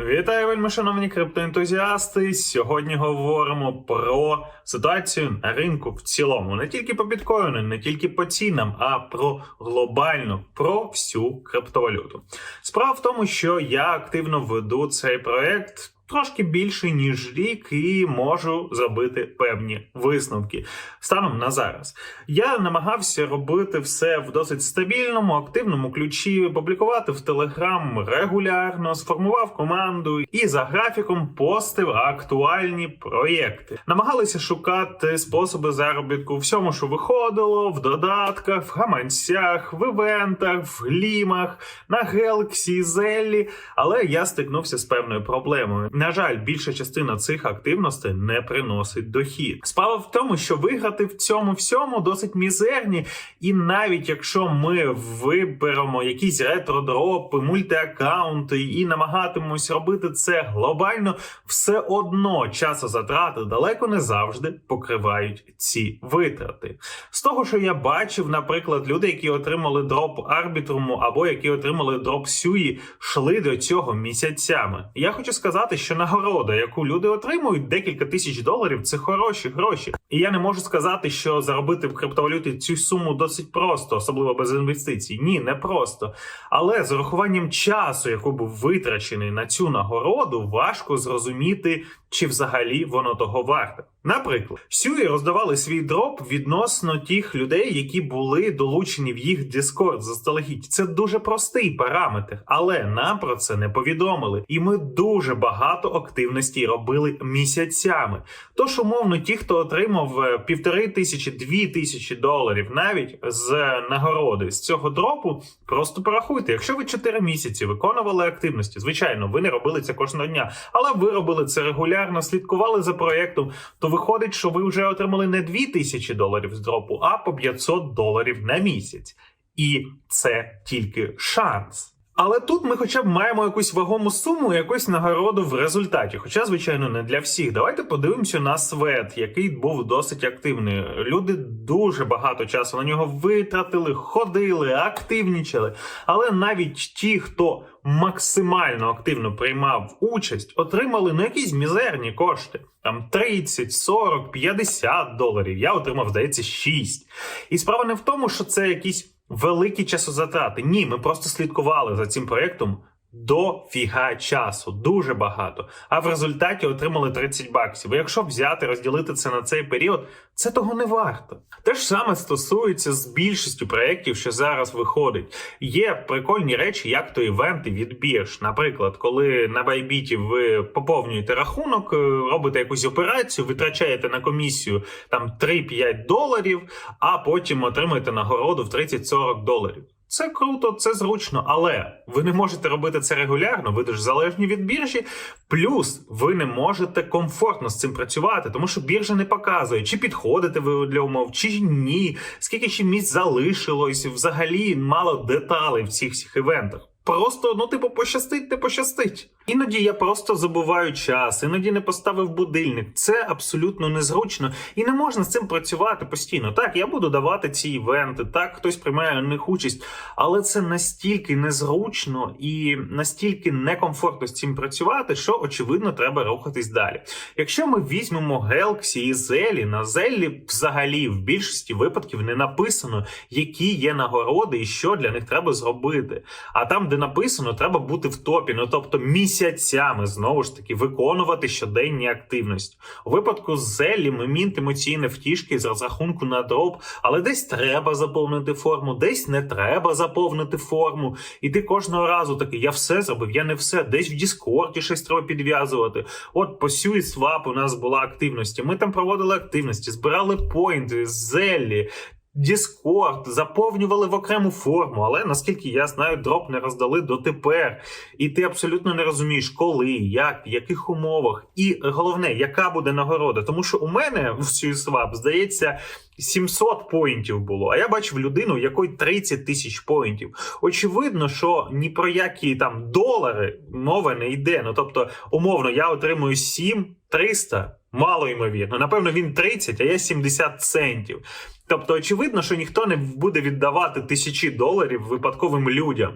Вітаю, вельми шановні криптоентузіасти. Сьогодні говоримо про ситуацію на ринку в цілому, не тільки по біткоїну, не тільки по цінам, а про глобальну, про всю криптовалюту. Справа в тому, що я активно веду цей проект. Трошки більше ніж рік, і можу зробити певні висновки станом на зараз. Я намагався робити все в досить стабільному, активному ключі, публікувати в Телеграм регулярно, сформував команду і за графіком постив актуальні проєкти. Намагалися шукати способи заробітку всьому, що виходило, в додатках, в гаманцях, в івентах, в глімах, на Гелксі, Зеллі, але я стикнувся з певною проблемою. На жаль, більша частина цих активностей не приносить дохід. Справа в тому, що виграти в цьому всьому досить мізерні, і навіть якщо ми виберемо якісь ретро-дропи, мультиаккаунти і намагатимемось робити це глобально, все одно часозатрати далеко не завжди покривають ці витрати. З того, що я бачив, наприклад, люди, які отримали дроп арбітруму або які отримали дроп сюї, йшли до цього місяцями. Я хочу сказати, що нагорода, яку люди отримують, декілька тисяч доларів, це хороші гроші. І я не можу сказати, що заробити в криптовалюті цю суму досить просто, особливо без інвестицій. Ні, не просто. Але з урахуванням часу, який був витрачений на цю нагороду, важко зрозуміти, чи взагалі воно того варте. Наприклад, Сюї роздавали свій дроп відносно тих людей, які були долучені в їх Discord заздалегідь. Це дуже простий параметр, але нам про це не повідомили. І ми дуже багато активності робили місяцями. Тож, умовно, ті, хто отримав е, півтори тисячі, дві тисячі доларів навіть з нагороди з цього дропу, просто порахуйте. Якщо ви 4 місяці виконували активності, звичайно, ви не робили це кожного дня, але ви робили це регулярно, слідкували за проєктом, то виходить, що ви вже отримали не 2 тисячі доларів з дропу, а по 500 доларів на місяць. І це тільки шанс. Але тут ми хоча б маємо якусь вагому суму, якусь нагороду в результаті. Хоча, звичайно, не для всіх. Давайте подивимося на свет, який був досить активний. Люди дуже багато часу на нього витратили, ходили, активнічали. Але навіть ті, хто максимально активно приймав участь, отримали ну якісь мізерні кошти. Там 30, 40, 50 доларів. Я отримав, здається, 6. І справа не в тому, що це якісь великі часозатрати. Ні, ми просто слідкували за цим проєктом до фіга часу, дуже багато. А в результаті отримали 30 баксів. І якщо взяти, розділити це на цей період, це того не варто. Те ж саме стосується з більшістю проєктів, що зараз виходить. Є прикольні речі, як то івенти від. Наприклад, коли на Байбіті ви поповнюєте рахунок, е, робите якусь операцію, витрачаєте на комісію там 3-5 доларів, а потім отримуєте нагороду в 30-40 доларів. Це круто, це зручно, але ви не можете робити це регулярно, ви ж залежні від біржі. Плюс ви не можете комфортно з цим працювати, тому що біржа не показує, чи підходите ви для умов, чи ні, скільки ще місць залишилось, взагалі мало деталей в цих всіх івентах. Просто, ну, типу, пощастить, не пощастить. Іноді я просто забуваю час, іноді не поставив будильник. Це абсолютно незручно і не можна з цим працювати постійно. Так, я буду давати ці івенти, так хтось приймає в них участь, але це настільки незручно і настільки некомфортно з цим працювати, що очевидно треба рухатись далі. Якщо ми візьмемо Гелксі і Зелі, на Зелі взагалі в більшості випадків не написано, які є нагороди і що для них треба зробити. А там, де написано, треба бути в топі. Ну тобто місяцями знову ж таки виконувати щоденні активності. У випадку з Зелі ми мінт емоційне втішки з розрахунку на дроп, але десь треба заповнити форму, десь не треба заповнити форму. І ти кожного разу такий, я все зробив, я не все. Десь в Діскорді щось треба підв'язувати. От по Swap у нас була активності. Ми там проводили активності, збирали поінти, зелі. Discord, заповнювали в окрему форму, але наскільки я знаю, дроп не роздали дотепер. І ти абсолютно не розумієш, коли, як, в яких умовах. І головне, яка буде нагорода. Тому що у мене в Swap, здається, 700 поінтів було. А я бачив людину, якої 30 тисяч поінтів. Очевидно, що ні про які там долари мова не йде. Ну тобто, умовно, я отримую 7 300, мало ймовірно. Напевно, він 30, а я 70 центів. Тобто, очевидно, що ніхто не буде віддавати тисячі доларів випадковим людям.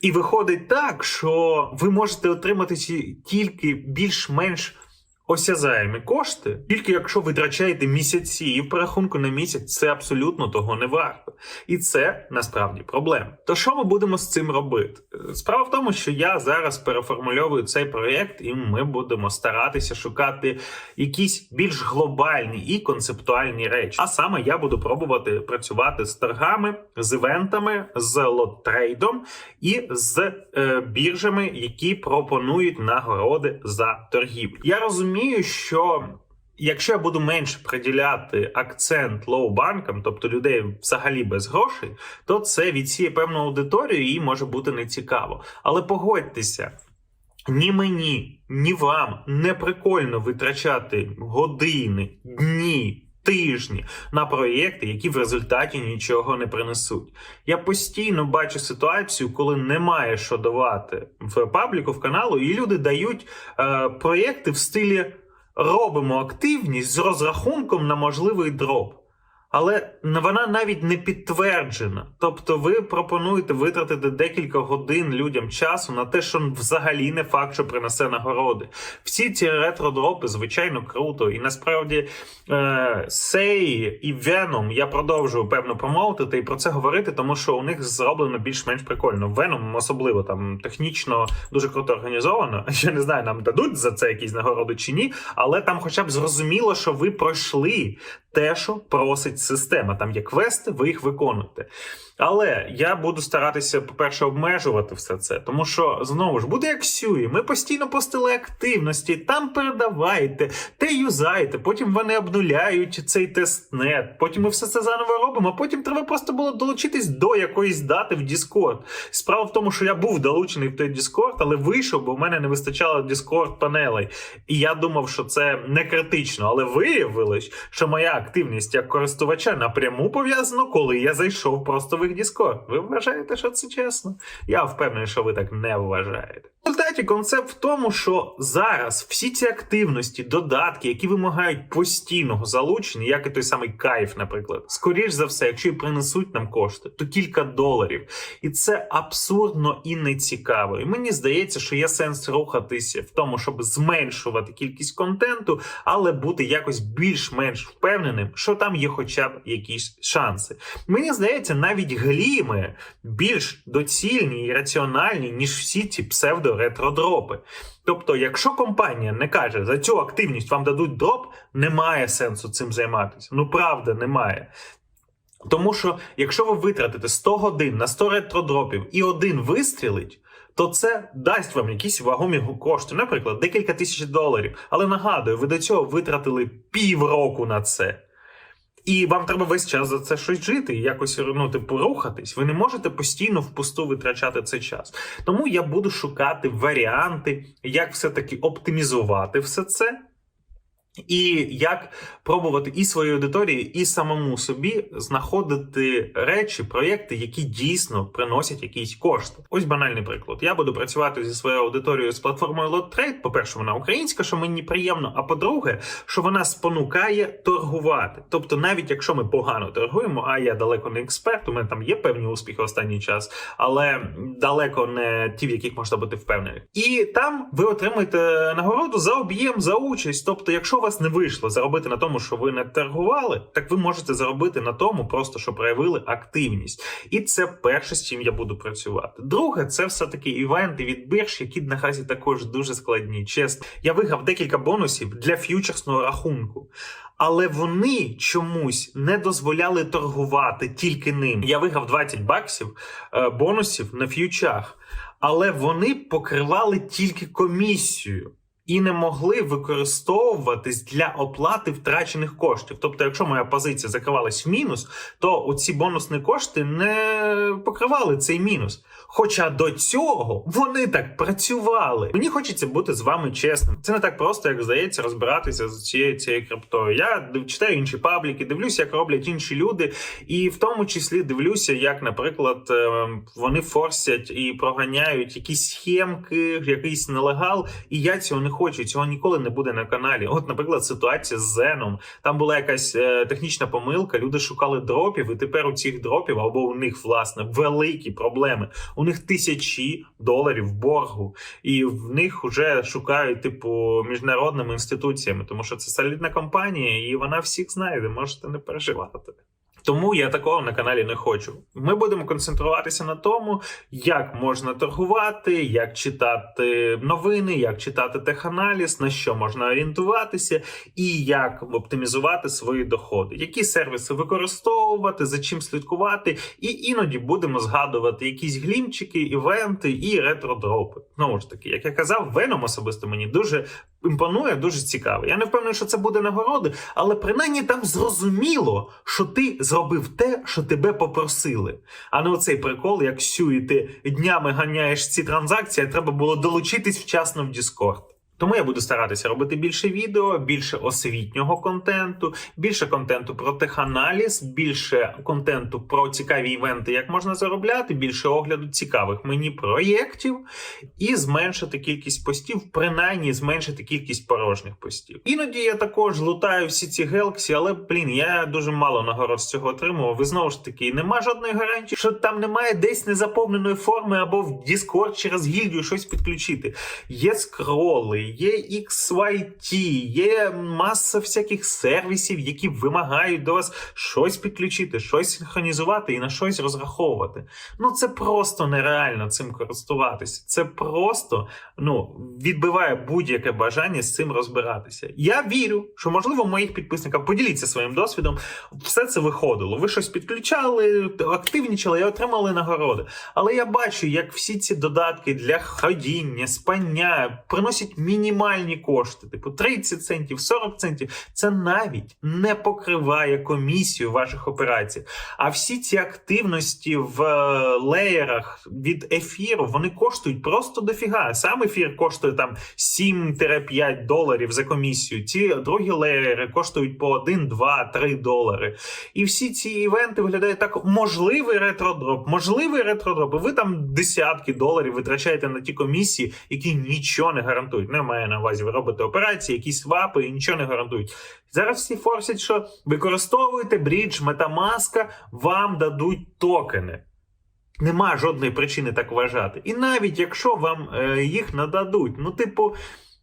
І виходить так, що ви можете отримати ті- тільки більш-менш осязаємі кошти, тільки якщо витрачаєте місяці, і в перерахунку на місяць це абсолютно того не варто. І це насправді проблема. То що ми будемо з цим робити? Справа в тому, що я зараз переформульовую цей проєкт, і ми будемо старатися шукати якісь більш глобальні і концептуальні речі. А саме я буду пробувати працювати з торгами, з івентами, з лот-трейдом і з е, біржами, які пропонують нагороди за торгівлю. Я розумію, що. Якщо я буду менше приділяти акцент лоу-банкам, тобто людей взагалі без грошей, то це відсіє певну аудиторію і може бути нецікаво. Але погодьтеся, ні мені, ні вам не прикольно витрачати години, дні. Тижні на проєкти, які в результаті нічого не принесуть. Я постійно бачу ситуацію, коли немає що давати в пабліку, в каналу, і люди дають е, проєкти в стилі робимо активність з розрахунком на можливий дроп. Але вона навіть не підтверджена. Тобто, ви пропонуєте витратити декілька годин людям часу на те, що взагалі не факт, що принесе нагороди. Всі ці ретро-дропи, звичайно, круто. І насправді е, і Venom я продовжую певно промовити і про це говорити, тому що у них зроблено більш-менш прикольно. Venom особливо там технічно дуже круто організовано. Я не знаю, нам дадуть за це якісь нагороди чи ні, але там, хоча б зрозуміло, що ви пройшли те, що просить система. Там є квести, ви їх виконуєте. Але я буду старатися, по-перше, обмежувати все це, тому що знову ж буде як сюї. Ми постійно постили активності, там передавайте, те юзайте, потім вони обнуляють цей тестнет, потім ми все це заново робимо, а потім треба просто було долучитись до якоїсь дати в Discord. Справа в тому, що я був долучений в той Discord, але вийшов, бо в мене не вистачало Discord панелей. І я думав, що це не критично, але виявилось, що моя активність як користувача напряму пов'язано, коли я зайшов просто в їх Discord. Ви вважаєте, що це чесно? Я впевнений, що ви так не вважаєте. В результаті концепт в тому, що зараз всі ці активності, додатки, які вимагають постійного залучення, як і той самий кайф, наприклад, скоріш за все, якщо і принесуть нам кошти, то кілька доларів. І це абсурдно і нецікаво. І мені здається, що є сенс рухатися в тому, щоб зменшувати кількість контенту, але бути якось більш-менш впевненим, що там є хоча б якісь шанси. Мені здається, навіть гліми більш доцільні і раціональні, ніж всі ці псевдо-ретродропи. Тобто, якщо компанія не каже за цю активність вам дадуть дроп, немає сенсу цим займатися. Ну правда, немає. Тому що якщо ви витратите 100 годин на 100 ретродропів і один вистрілить, то це дасть вам якісь вагомі кошти, наприклад, декілька тисяч доларів. Але нагадую, ви до цього витратили півроку на це. І вам треба весь час за це щось жити якось ну, типу, рухатись. Ви не можете постійно впусту витрачати цей час. Тому я буду шукати варіанти, як все-таки оптимізувати все це. І як пробувати і своїй аудиторії, і самому собі знаходити речі, проєкти, які дійсно приносять якісь кошти. Ось банальний приклад. Я буду працювати зі своєю аудиторією з платформою LotTrade. По-перше, вона українська, що мені приємно. А по-друге, що вона спонукає торгувати. Тобто, навіть якщо ми погано торгуємо, а я далеко не експерт, у мене там є певні успіхи останній час, але далеко не ті, в яких можна бути впевнений. І там ви отримаєте нагороду за об'єм, за участь. Тобто, якщо у вас не вийшло заробити на тому, що ви не торгували, так ви можете заробити на тому, просто що проявили активність. І це перше, з чим я буду працювати. Друге, це все таки івенти від бірж, які наразі також дуже складні. Чесно, я виграв декілька бонусів для ф'ючерсного рахунку. Але вони чомусь не дозволяли торгувати тільки ним. Я виграв 20 баксів е, бонусів на ф'ючах, але вони покривали тільки комісію і не могли використовуватись для оплати втрачених коштів. Тобто, якщо моя позиція закривалась в мінус, то оці бонусні кошти не покривали цей мінус. Хоча до цього вони так працювали. Мені хочеться бути з вами чесним. Це не так просто, як здається, розбиратися з цією цією криптою. Я читаю інші пабліки, дивлюся, як роблять інші люди, і в тому числі дивлюся, як, наприклад, е, вони форсять і проганяють якісь схемки, якийсь нелегал, і я цього не хочу, цього ніколи не буде на каналі. От, наприклад, ситуація з Зеном. Там була якась е, технічна помилка. Люди шукали дропів, і тепер у цих дропів або у них власне великі проблеми. У них тисячі доларів боргу, і в них вже шукають типу міжнародними інституціями, тому що це солідна компанія, і вона всіх знайде. Можете не переживати. Тому я такого на каналі не хочу. Ми будемо концентруватися на тому, як можна торгувати, як читати новини, як читати теханаліз, на що можна орієнтуватися, і як оптимізувати свої доходи, які сервіси використовувати, за чим слідкувати, і іноді будемо згадувати якісь глімчики, івенти і ретро-дропи. Знову ж таки, як я казав, Venom особисто мені дуже імпонує, дуже цікаво. Я не впевнений, що це буде нагороди, але принаймні там зрозуміло, що ти зробив те, що тебе попросили. А не оцей прикол, як сюї ти днями ганяєш ці транзакції, а треба було долучитись вчасно в Discord. Тому я буду старатися робити більше відео, більше освітнього контенту, більше контенту про теханаліз, більше контенту про цікаві івенти, як можна заробляти, більше огляду цікавих мені проєктів і зменшити кількість постів, принаймні зменшити кількість порожніх постів. Іноді я також лутаю всі ці гелксі, але блін, я дуже мало нагород з цього отримував. Ви знову ж таки, нема жодної гарантії, що там немає десь незаповненої форми або в Discord через гільдію щось підключити. Є скроли, є XYT, є маса всяких сервісів, які вимагають до вас щось підключити, щось синхронізувати і на щось розраховувати. Ну це просто нереально цим користуватися. Це просто ну відбиває будь-яке бажання з цим розбиратися. Я вірю, що можливо моїх підписників поділіться своїм досвідом. Все це виходило. Ви щось підключали, активнічали і отримали нагороди. Але я бачу, як всі ці додатки для ходіння, спання приносять мінімальні кошти, типу 30 центів, 40 центів. Це навіть не покриває комісію ваших операцій. А всі ці активності в е, леєрах від ефіру вони коштують просто дофіга. Сам ефір коштує там 7-5 доларів за комісію. Ці другі леєри коштують по 1, 2, 3 долари. І всі ці івенти виглядають так: можливий ретродроп, можливий ретродроп. І ви там десятки доларів витрачаєте на ті комісії, які нічого не гарантують. Не маю на увазі, ви операції, якісь свапи і нічого не гарантують. Зараз всі форсять, що використовуєте брідж, метамаска, вам дадуть токени. Нема жодної причини так вважати. І навіть якщо вам е, їх нададуть, ну, типу,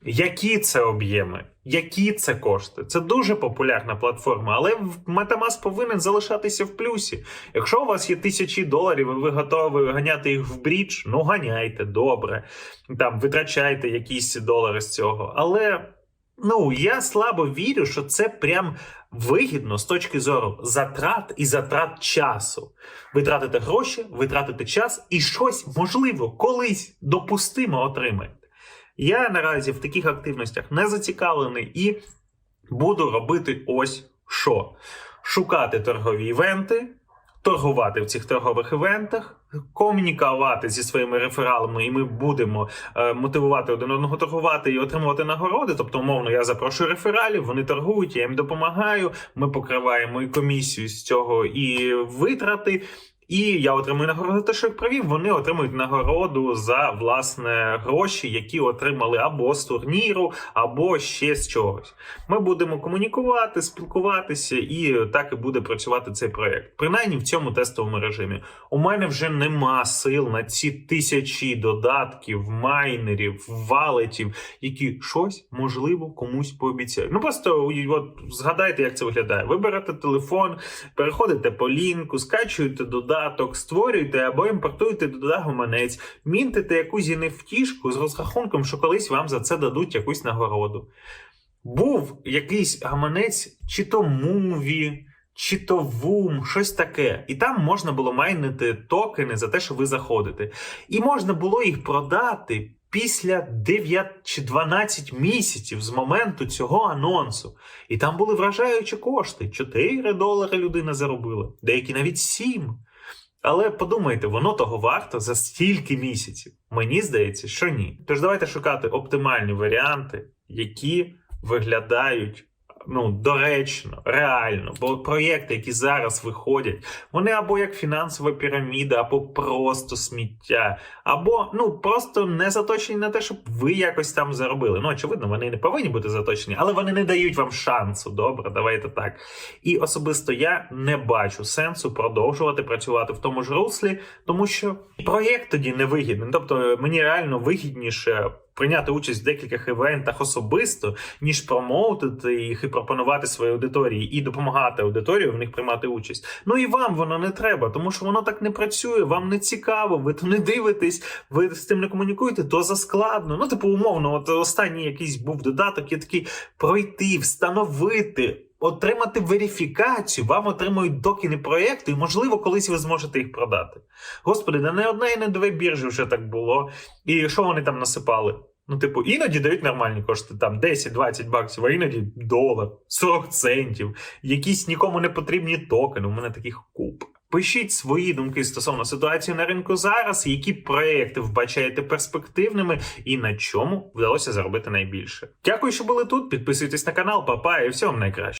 які це об'єми, які це кошти? Це дуже популярна платформа, але Metamask повинен залишатися в плюсі. Якщо у вас є тисячі доларів, і ви готові ганяти їх в брідж, ну ганяйте, добре. Там витрачайте якісь долари з цього. Але ну я слабо вірю, що це прям вигідно з точки зору затрат і затрат часу. Ви тратите гроші, ви тратите час і щось можливо колись допустимо отримаєте. Я наразі в таких активностях не зацікавлений і буду робити ось що: шукати торгові івенти, торгувати в цих торгових івентах, комунікувати зі своїми рефералами, і ми будемо е, мотивувати один одного торгувати і отримувати нагороди. Тобто, умовно, я запрошую рефералів, вони торгують, я їм допомагаю. Ми покриваємо і комісію з цього і витрати. І я отримую нагороду за те, що їх провів. Вони отримують нагороду за власне гроші, які отримали або з турніру, або ще з чогось. Ми будемо комунікувати, спілкуватися, і так і буде працювати цей проект. Принаймні в цьому тестовому режимі. У мене вже нема сил на ці тисячі додатків, майнерів, валетів, які щось можливо комусь пообіцяють. Ну просто от згадайте, як це виглядає. Ви берете телефон, переходите по лінку, скачуєте додаток додаток, створюєте або імпортуєте туди гаманець, мінтите якусь невтішку з розрахунком, що колись вам за це дадуть якусь нагороду. Був якийсь гаманець, чи то муві, чи то вум, щось таке. І там можна було майнити токени за те, що ви заходите. І можна було їх продати. Після 9 чи 12 місяців з моменту цього анонсу. І там були вражаючі кошти. 4 долари людина заробила, деякі навіть 7. Але подумайте, воно того варто за стільки місяців. Мені здається, що ні. Тож давайте шукати оптимальні варіанти, які виглядають ну, доречно, реально. Бо проєкти, які зараз виходять, вони або як фінансова піраміда, або просто сміття, або ну просто не заточені на те, щоб ви якось там заробили. Ну, очевидно, вони не повинні бути заточені, але вони не дають вам шансу. Добре, давайте так. І особисто я не бачу сенсу продовжувати працювати в тому ж руслі, тому що проєкт тоді не вигідний. Тобто мені реально вигідніше. Прийняти участь в декількох івентах особисто, ніж промоутити їх і пропонувати своїй аудиторії і допомагати аудиторії в них приймати участь. Ну і вам воно не треба, тому що воно так не працює, вам не цікаво, ви то не дивитесь, ви з тим не комунікуєте, то заскладно. Ну, типу, умовно, от останній якийсь був додаток, я такий пройти, встановити. Отримати верифікацію, вам отримують докіни проєкту, і можливо, колись ви зможете їх продати. Господи, да не одна і не дві біржі вже так було. І що вони там насипали? Ну, типу, іноді дають нормальні кошти, там 10-20 баксів, а іноді долар, 40 центів, якісь нікому не потрібні токени. У мене таких куп. Пишіть свої думки стосовно ситуації на ринку зараз, які проекти вбачаєте перспективними і на чому вдалося заробити найбільше. Дякую, що були тут. Підписуйтесь на канал, папа, і всього найкраще.